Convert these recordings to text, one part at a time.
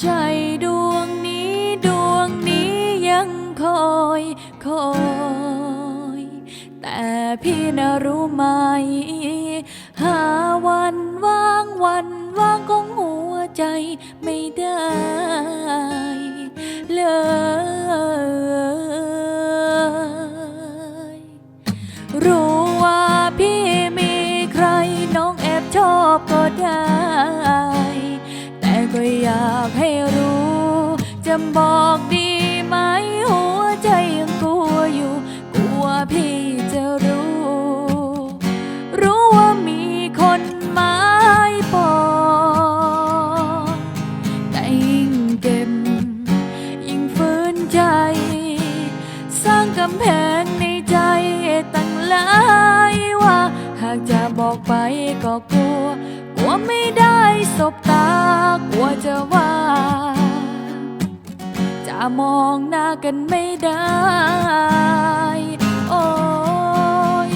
ใจดวงนี้ดวงนี้ยังคอยคอย แต่พี่น่ะรู้ไหม หาวันว่างวันว่างของหัวใจไม่ได้เลยรู้ว่าพี่มีใครน้องแอบชอบก็ได้ ก็อยากให้รู้ จะบอกดีไหมหัวใจยังกลัวอยู่ กลัวพี่จะรู้ รู้ว่ามีคนหมายปองแต่ยิ่งเก็บ ยิ่งฝืนใจ สร้างกำแพงในใจตั้งหลายว่า หากจะบอกไปก็กลัวกลัว ไม่ได้สบตากลัวจะว่า จะมองหน้ากันไม่ได้ โอ้ย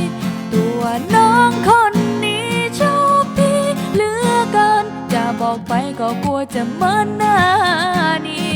ตัวน้องคนนี้ชอบพี่เหลือเกิน จะบอกไปก็กลัวจะเหมินหน้านี้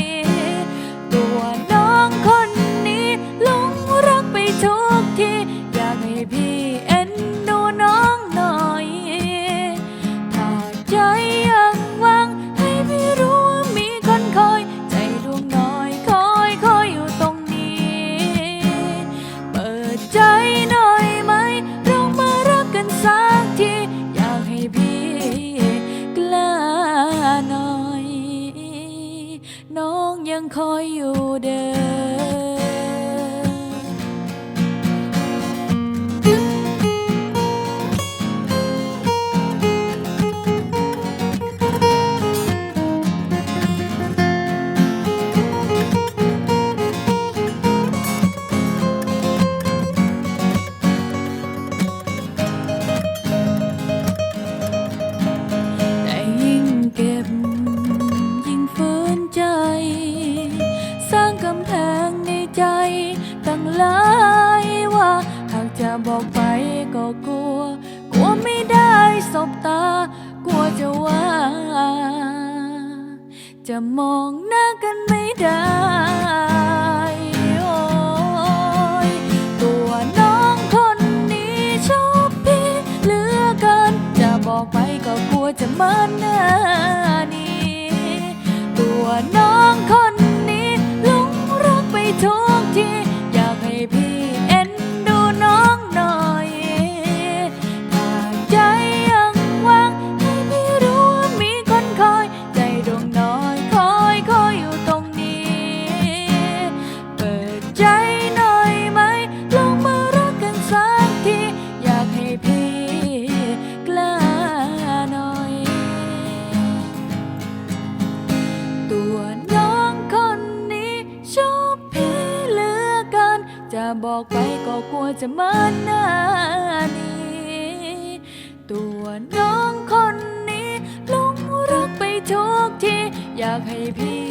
เดิน สบตา กลัวจะว่า จะมองหน้ากันไม่ได้โอ้ยตัวน้องคนนี้ชอบพี่เลือเกินจะบอกไปก็กลัวจะเมินหน้านี้ตัวน้องคนนี้หลงรักไปทุกที บอกไปก็กลัวจะเมินหน้านี้ ตัวน้องคนนี้หลงรักไปทุกที อยากให้พี่